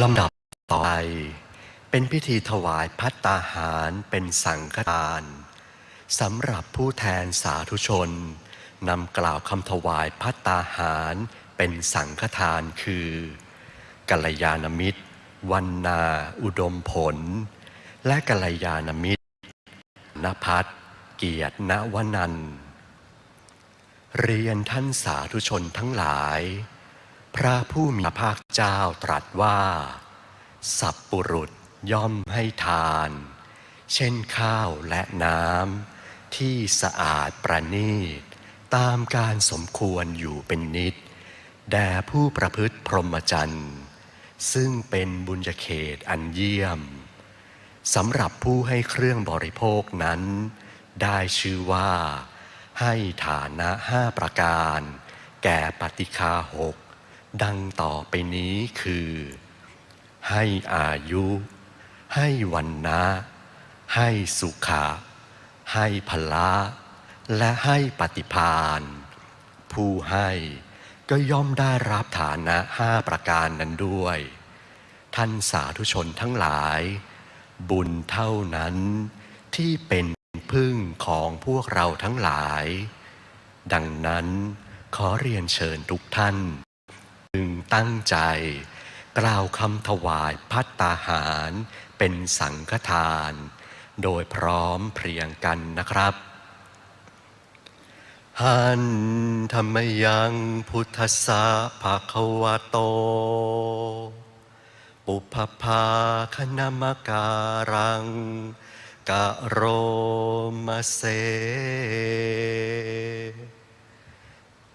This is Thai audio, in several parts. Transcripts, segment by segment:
ลำดับต่อไป เป็นพิธีถวายพัตตาหารเป็นสังฆทานสำหรับผู้แทนสาธุชนนำกล่าวคำถวายพัตตาหารเป็นสังฆทานคือกัลยาณมิตร วันนาอุดมผล และกัลยาณมิตรนภัสเกียรติณวนันเรียนท่านสาธุชนทั้งหลาย พระผู้มีพระภาคเจ้าตรัสว่า สัพปุรุษย่อมให้ทาน เช่นข้าวและน้ำที่สะอาดประณีต ตามการสมควรอยู่เป็นนิด แด่ผู้ประพฤติพรหมจรรย์ ซึ่งเป็นบุญญาเขตอันเยี่ยมสำหรับผู้ให้เครื่องบริโภคนั้น ได้ชื่อว่า ให้ฐานะห้าประการ แก่ปฏิคาหก ดังต่อไปนี้คือ ให้อายุ ให้วันนะให้สุขะให้พละและให้ปฏิพานผู้ให้ก็ย่อมได้รับฐานะห้าประการนั้นด้วย ท่านสาธุชนทั้งหลาย บุญเท่านั้นที่เป็นพึ่งของพวกเราทั้งหลาย ดังนั้นขอเรียนเชิญทุกท่านึงตั้งใจ กล่าวคำถวายพัตตาหาร เป็นสังฆทาน โดยพร้อมเพรียงกันนะครับหันธรรมยังพุทธสสะภาควะโต ปุพพาคณมการังกะโรมเส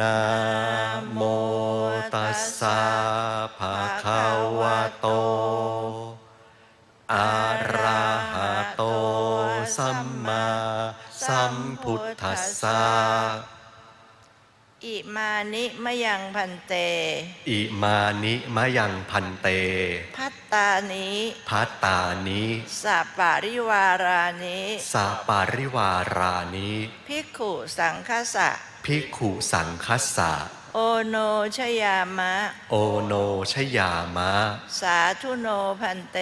นะโมตัสสะภะคะวะโต อะระหะโต สัมมาสัมพุทธัสสะ อิมานิมะยังพันเต อิมานิมะยังพันเต พัตตานิพัตตานิสัปปาริวารานิสาปาริวารานิภิกขุสังคสะ ภิกขุสังคัสสะ โอโนชยามะ โอโนชยามะ สาธุโนพันเต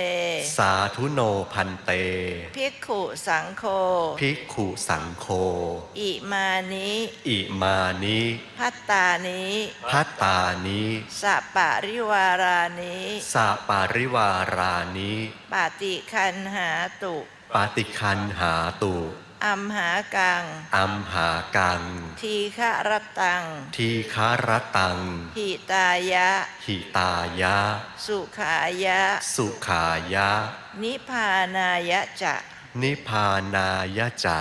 สาธุโนพันเต ภิกขุสังโฆ ภิกขุสังโฆ อิมานิอิมานิพัตตานิพัตตานิสัปปาริวารานิสาปาริวารานิปาติคันหาตุปาติคันหาตุ อัมหากัง อัมหากัง ทีฆะรตัง ทีคารตัง หิตายะ หิตายะ สุขายะ สุขายะ นิพพานายะจะ นิพพานายะจะ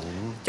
งฆ์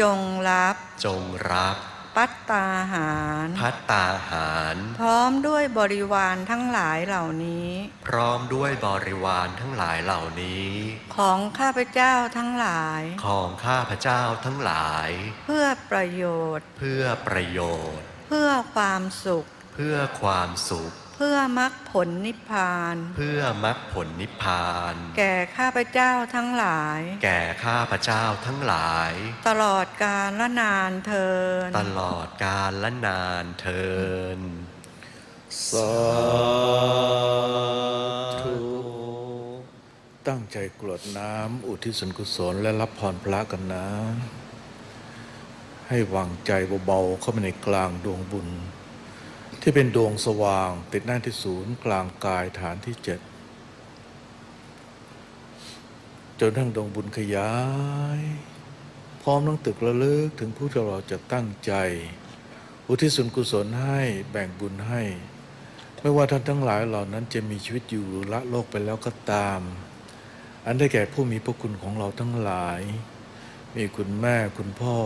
จงรับ จงรับ ปัตตาหาร พัตตาหาร พร้อมด้วยบริวารทั้งหลายเหล่านี้ พร้อมด้วยบริวารทั้งหลายเหล่านี้ ของข้าพเจ้าทั้งหลาย ของข้าพระเจ้าทั้งหลาย เพื่อประโยชน์ เพื่อประโยชน์ เพื่อความสุข เพื่อความสุขเพื่อมรรคผลนิพพาน เพื่อมรรคผลนิพพาน แก่ข้าพเจ้าทั้งหลาย แก่ข้าพระเจ้าทั้งหลาย ตลอดกาลละนานเทิน ตลอดกาลและนานเทินสาธุตั้งใจกรวดน้ำอุทิศส่วนกุศลและรับพรพระกันนะ ให้วางใจเบาๆเข้าไปในกลางดวงบุญ ที่เป็นดวงสว่างติดหน้าที่ศูนย์กลางกายฐานที่เจ็ดจนทั้งดวงบุญขยาย พร้อมทั้งตึกระลึกถึงผู้ที่เราจะตั้งใจ อุทิศส่วนกุศลให้แบ่งบุญให้ ไม่ว่าท่านทั้งหลายเหล่านั้นจะมีชีวิตอยู่หรือละโลกไปแล้วก็ตาม อันได้แก่ผู้มีพระคุณของเราทั้งหลาย มีคุณแม่คุณพ่อ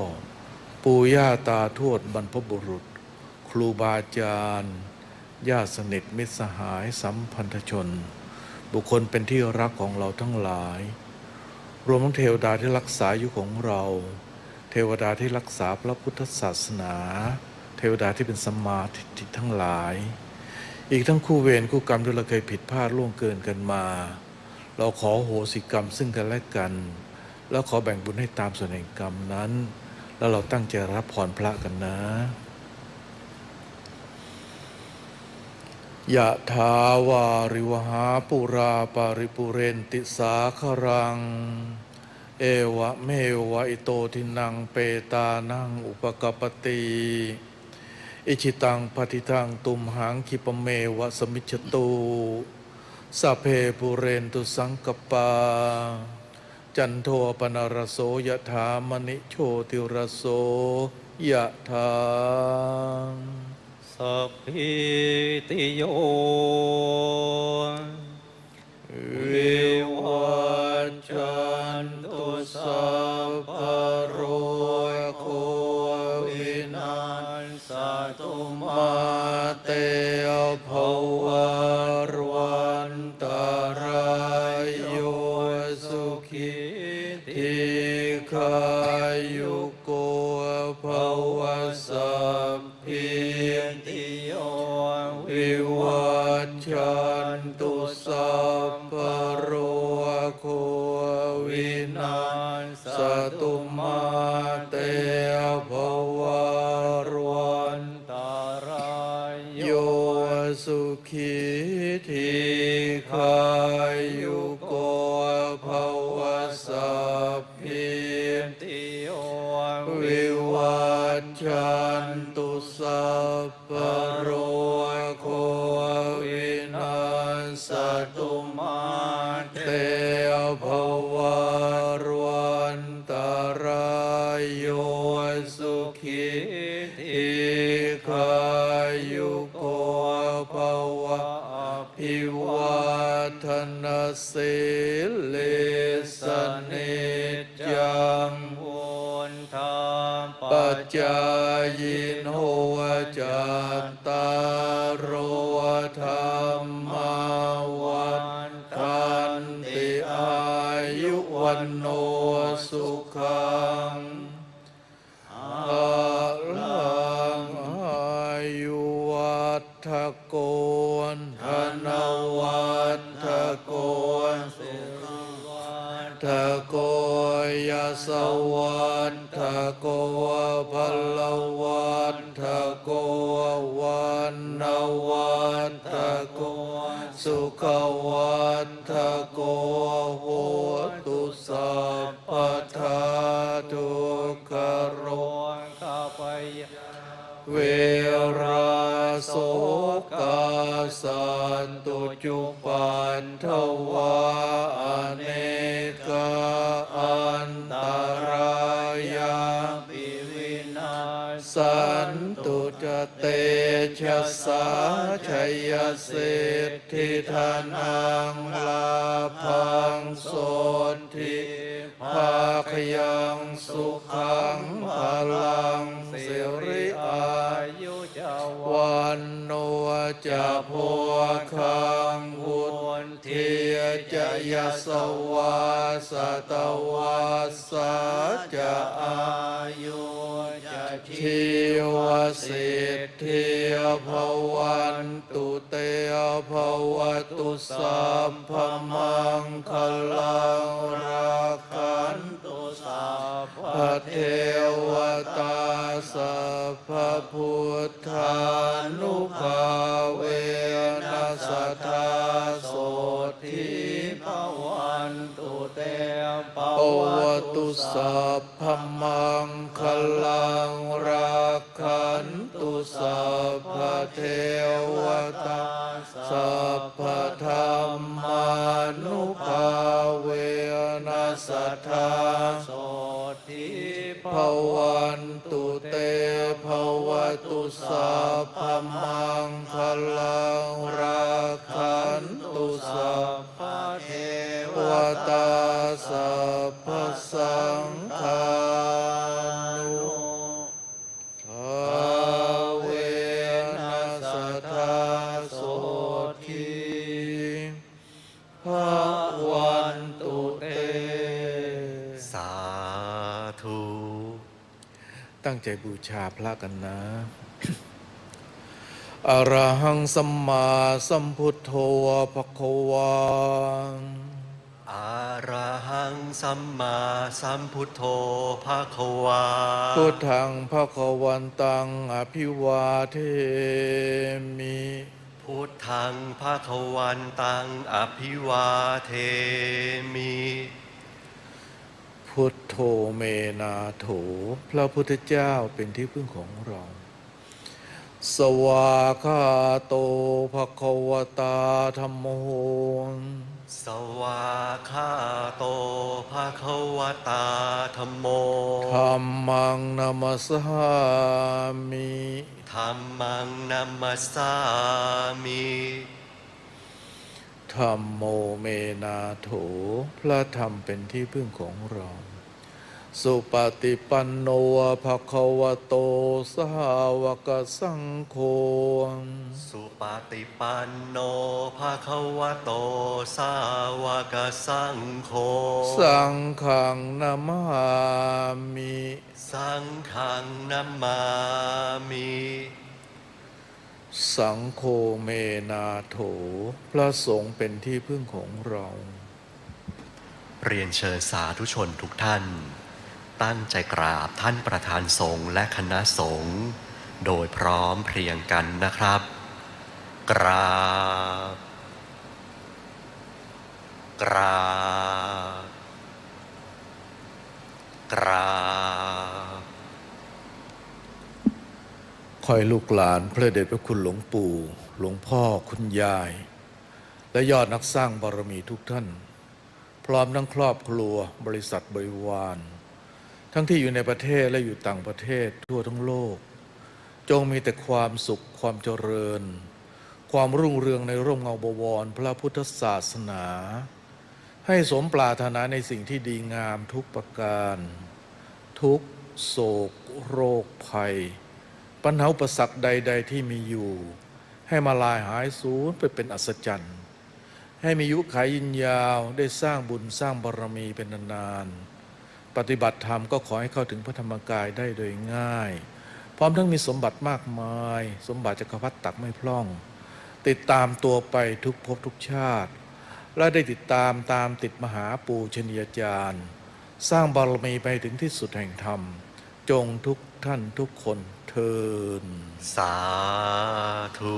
ปู่ย่าตาทวดบรรพบุรุษ ครูบาอาจารย์ญาติสนิทมิตรสหายสัมพันธชน บุคคลเป็นที่รักของเราทั้งหลาย รวมทั้งเทวดาที่รักษาอยู่ของเรา เทวดาที่รักษาพระพุทธศาสนา เทวดาที่เป็นสมมาทิฏฐิทั้งหลาย อีกทั้งคู่เวรคู่กรรมที่เราเคยผิดพลาดล่วงเกินกันมา เราขอโหสิกรรมซึ่งกันและกัน แล้วขอแบ่งบุญให้ตามส่วนแห่งกรรมนั้น แล้วเราตั้งใจรับพรพระกันนะ ยะถาวาริวหาปุราปาริปุเรนติสาครัง เอวะเมวะอิโตทินังเปตานังอุปกปปติอิชิตังปฏิทังตุมหังคิปเมวะสมิจตุสัพเพปุเรนตุสังกปา จันโทปนรโสยะถามณิโชติรโสยะถา สัพพิติโย วิวัจจันตุสัพพะโรโควินาศตุมาเตภวันวันตารายโยสุขิทีขายุโกภวสัพพิติโยวิวัจจันตุสัพพ จายินโหจัตตารโรธรรมาวันทันติอายุวันโนสุขังอาลังอายุวัฏโกนธนวัฏโกนสุขวัฏโก ยสวัฏโกพลวัฏโกวันนวัฏโกสุขวัฏโกโหตุสัพพทาทุกโรขปยเวราโสกาสันตุจุปันทวา สาชัยเศรษฐิธานังลาพังโสทิภาคยังสุขังพลังสิริอายุจาวันโนจะโพคังวุฒเทียจะยสว สัมภมังคลัง ตั้งใจบูชาพระกันนะอรหังสัมมาสัมพุทโธภควาอาระหังสัมมาสัมพุทโธภาควาพุทธังภควันตังอภิวาเทมิพุทธังภาควันตังอภิวาเทมิ พุทโธเมนาโถพระพุทธเจ้าเป็นที่พึ่งของเรา สวากขาโตภควตาธรรมโมสวาคาโตภาควตาธรรมโมธรรมังนามัสสามิธรรมังนัมมัสสามิธรรมโมเมนาโถ พระธรรมเป็นที่พึ่งของเรา สุปฏิปันโนภควโตสาวกสังโฆ สุปฏิปันโนภาควโตสาวกสังโฆ สังขังนามามิ สังฆังนัมมามิ สังโฆเมนาโถ พระสงฆ์เป็นที่พึ่งของเรา เรียนเชิญสาธุชนทุกท่าน ตั้งใจกราบท่านประธานสงฆ์และคณะสงฆ์โดยพร้อมเพรียงกันนะครับ กราบ กราบ กราบคอยลูกหลานพระเดชพระคุณหลวงปู่ หลวงพ่อคุณยาย และยอดนักสร้างบารมีทุกท่าน พร้อมทั้งครอบครัวบริษัทบริวาร ทั้งที่อยู่ในประเทศและอยู่ต่างประเทศทั่วทั้งโลก จงมีแต่ความสุขความเจริญ ความรุ่งเรืองในร่มเงาบวรพระพุทธศาสนา ให้สมปรารถนาในสิ่งที่ดีงามทุกประการ ทุกโศก โรคภัย ปัญหาอุปสรรคใด ๆ ที่มีอยู่ ให้มาลายหายสูญไปเป็นอัศจรรย์ ให้มียุขายยินยาวได้สร้างบุญสร้างบารมีเป็นนานๆ ปฏิบัติธรรมก็ขอให้เข้าถึงพระธรรมกายได้โดยง่าย พร้อมทั้งมีสมบัติมากมาย สมบัติจักรพรรดิตักไม่พร่อง ติดตามตัวไปทุกภพทุกชาติ และได้ติดตามตามติดมหาปูชนียาจารย์ สร้างบารมีไปถึงที่สุดแห่งธรรม จงทุกท่านทุกคนเทินสาธุ